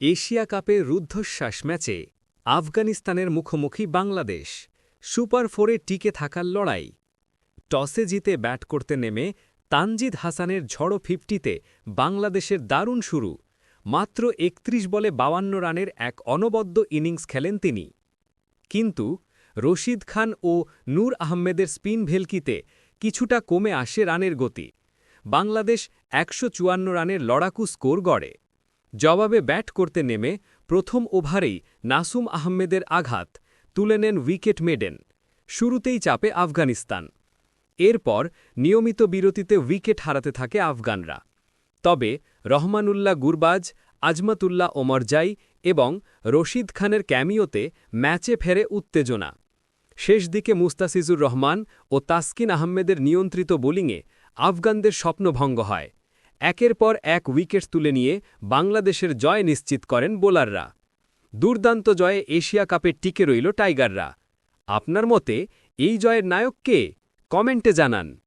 Asia কাপের রুদ্ধশ্বাস ম্যাচে আফগানিস্তানের মুখোমুখি বাংলাদেশ। সুপার ফোরে টিকে থাকার লড়াই। টসে জিতে ব্যাট করতে নেমে তানজিদ হাসানের ঝড়ো ফিফটিতে বাংলাদেশের দারুণ শুরু। মাত্র ৩১ বলে বাওয়ান্ন রানের এক অনবদ্য ইনিংস খেলেন তিনি। কিন্তু রশিদ খান ও নূর আহমেদের স্পিন ভেলকিতে কিছুটা কমে আসে রানের গতি। বাংলাদেশ একশো চুয়ান্ন রানের লড়াকু স্কোর গড়ে। জবাবে ব্যাট করতে নেমে প্রথম ওভারেই নাসুম আহমেদের আঘাত তুলে নেন উইকেট মেডেন, শুরুতেই চাপে আফগানিস্তান। এরপর নিয়মিত বিরতিতে উইকেট হারাতে থাকে আফগানরা। তবে রহমানুল্লাহ গুরবাজ, আজমাতুল্লাহ ওমরজাই এবং রশিদ খানের ক্যামিওতে ম্যাচে ফেরে উত্তেজনা। শেষ দিকে মুস্তাসিজুর রহমান ও তাসকিন আহমেদের নিয়ন্ত্রিত বোলিংয়ে আফগানদের স্বপ্নভঙ্গ হয়। একের পর এক উইকেট তুলে নিয়ে বাংলাদেশের জয় নিশ্চিত করেন বোলাররা। দুর্দান্ত জয়ে এশিয়া কাপে টিকে রইল টাইগাররা। আপনার মতে এই জয়ের নায়ক কে? কমেন্টে জানান।